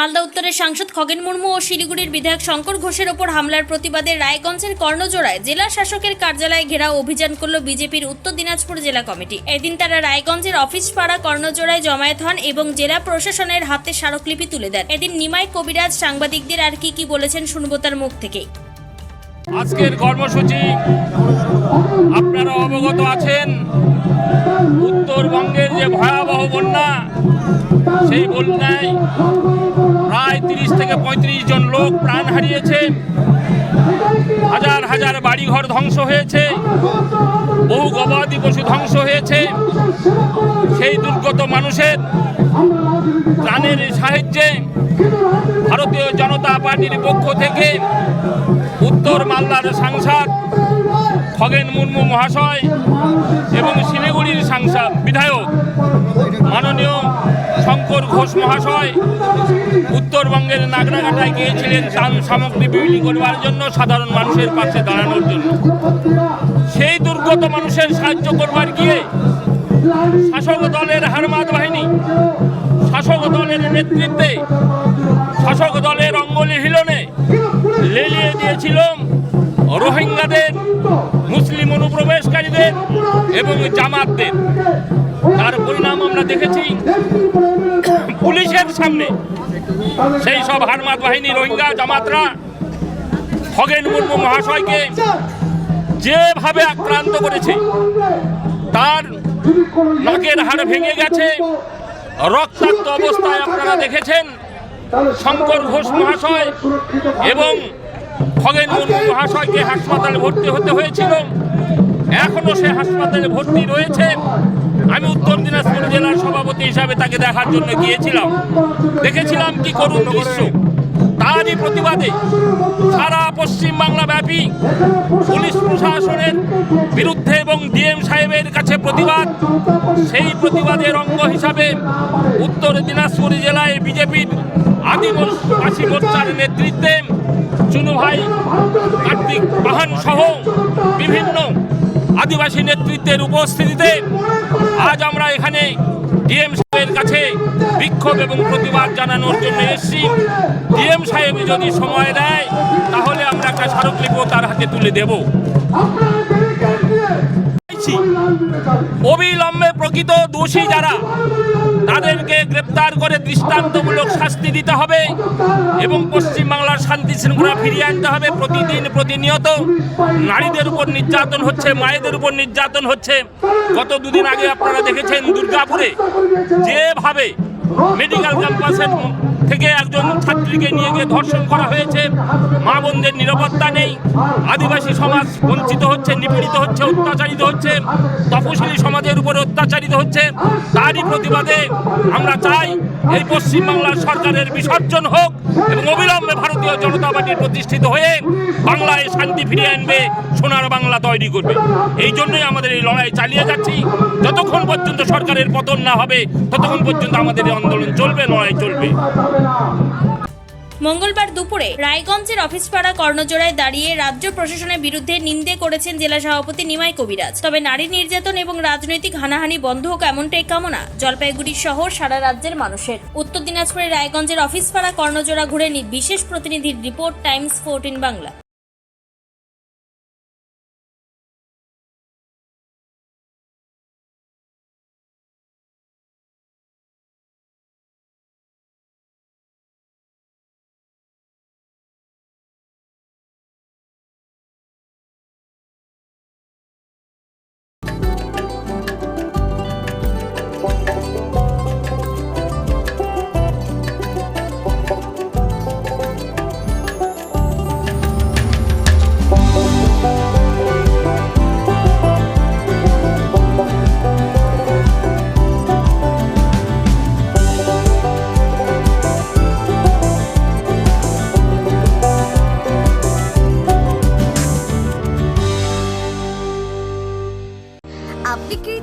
মালদা উত্তরের সাংসদ খগেন মুর্মু ও শিলিগুড়ির বিধায়ক শঙ্কর ঘোষের ওপর হামলার প্রতিবাদে রায়গঞ্জের কর্ণজোড়ায় জেলা শাসকের কার্যালয়ে ঘেরাও অভিযান করল বিজেপির উত্তর দিনাজপুর জেলা কমিটি। এদিন তারা রায়গঞ্জের অফিস পাড়া কর্ণজোড়ায় জমায়েত হন এবং জেলা প্রশাসনের হাতে স্মারকলিপি তুলে দেন। এদিন নিমাই কবিরাজ সাংবাদিকদের আর কি কি বলেছেন শুনব তার মুখ থেকেই। আজকের কর্মসূচি, আপনারা অবগত আছেন, উত্তরবঙ্গের যে ভয়াবহ বন্যা, সেই বন্যায় প্রায় তিরিশ থেকে পঁয়ত্রিশ জন লোক প্রাণ হারিয়েছে, হাজার হাজার বাড়িঘর ধ্বংস হয়েছে, বহু গবাদি পশু ধ্বংস হয়েছে। সেই দুর্গত মানুষের প্রাণের সাহায্যে ভারতীয় জনতা পার্টির পক্ষ থেকে উত্তর সাংসদ খগেন মুর্মু মহাশয় এবং শিলিগুড়ির সাংসদ, বিধায়ক মাননীয় শঙ্কর ঘোষ মহাশয় উত্তরবঙ্গের নাগরাঘাটায় গিয়েছিলেন ত্রাণ সামগ্রী বিলি করবার জন্য সাধারণ মানুষের পাশে দাঁড়ানোর জন্য। সেই দুর্গত মানুষের সাহায্য করবার গিয়ে শাসক দলের হারমাত বাহিনী, শাসক দলের নেতৃত্বে, শাসক দলের অঙ্গলি হিলনে লেলিয়ে দিয়েছিল রোহিঙ্গাদের মুসলিম অনুপ্রবেশকারীদের এবং জামাতদের। তার পরিণাম আমরা দেখেছি পুলিশের সামনে। সেই সব হারমাত বাহিনী রোহিঙ্গা জামাতরা খগেন মুর্মু মহাশয়কে যেভাবে আক্রান্ত করেছে, তার নাকের হাড় ভেঙে গেছে। রক্তাক্ত অবস্থায় আপনারা দেখেছেন শঙ্কর ঘোষ মহাশয় এবং খগেন মুর্মু মহাশয়কে হাসপাতালে ভর্তি হতে হয়েছিল। এখনও সে হাসপাতালে ভর্তি রয়েছে। আমি উত্তর দিনাজপুর জেলার সভাপতি হিসাবে তাকে দেখার জন্য গিয়েছিলাম। দেখেছিলাম কি করুণ দৃশ্য। তারই প্রতিবাদে সারা পশ্চিম বাংলা ব্যাপী পুলিশ প্রশাসনের বিরুদ্ধে এবং ডিএম সাহেবের কাছে প্রতিবাদ, সেই প্রতিবাদের অঙ্গ হিসাবে উত্তর দিনাজপুর জেলায় বিজেপির আদিবাসী মোর্চার নেতৃত্বে চুনু ভাই কার্তিক বাহান সহ বিভিন্ন আদিবাসী নেতৃত্বের উপস্থিতিতে আজ আমরা এখানে ডিএম সাহেবের কাছে বিক্ষোভ এবং প্রতিবাদ জানানোর জন্য এসেছি। ডিএম সাহেব যদি সময় দেয় তাহলে আমরা একটা স্মারকলিপিও তার হাতে তুলে দেব। অবিলম্বে প্রকৃত দোষী যারা তাদেরকে গ্রেপ্তার করে দৃষ্টান্তমূলক শাস্তি দিতে হবে এবং পশ্চিমবাংলার শান্তি শৃঙ্খলা ফিরিয়ে আনতে হবে। প্রতিদিন প্রতিনিয়ত নারীদের উপর নির্যাতন হচ্ছে মায়েদের উপর নির্যাতন হচ্ছে। গত দুদিন আগে আপনারা দেখেছেন দুর্গাপুরে যেভাবে মেডিকেল ক্যাম্পাসের থেকে একজন ছাত্রীকে নিয়ে গিয়ে ধর্ষণ করা হয়েছে। মা বোনদের নিরাপত্তা নেই। আদিবাসী সমাজ বঞ্চিত হচ্ছে, নিপীড়িত হচ্ছে, অত্যাচারিত হচ্ছে, তপশিলি সমাজের উপরে অত্যাচারিত হচ্ছে। তারই প্রতিবাদে আমরা চাই এই পশ্চিমবাংলার সরকারের বিসর্জন হোক এবং অবিলম্বে ভারতীয় জনতা পার্টি প্রতিষ্ঠিত হয়ে বাংলায় শান্তি ফিরিয়ে আনবে, সোনার বাংলা তৈরি করবে। এই জন্যই আমাদের এই লড়াই চালিয়ে যাচ্ছি। যতক্ষণ পর্যন্ত সরকারের পতন না হবে, ততক্ষণ পর্যন্ত আমাদের এই আন্দোলন চলবে, লড়াই চলবে। মঙ্গলবার দুপুরে রায়গঞ্জের অফিসপাড়া কর্ণজোড়ায় দাঁড়িয়ে রাজ্য প্রশাসনের বিরুদ্ধে নিন্দে করেছেন জেলা সভাপতি নিমাই কবিরাজ। তবে নারী নির্যাতন এবং রাজনৈতিক হানাহানি বন্ধ হোক এমনটাই কামনা জলপাইগুড়ি শহর সারা রাজ্যের মানুষের। উত্তর দিনাজপুরের রায়গঞ্জের অফিসপাড়া কর্ণজোড়া ঘুরে বিশেষ প্রতিনিধির রিপোর্ট, টাইমস, ফোরটিন বাংলা।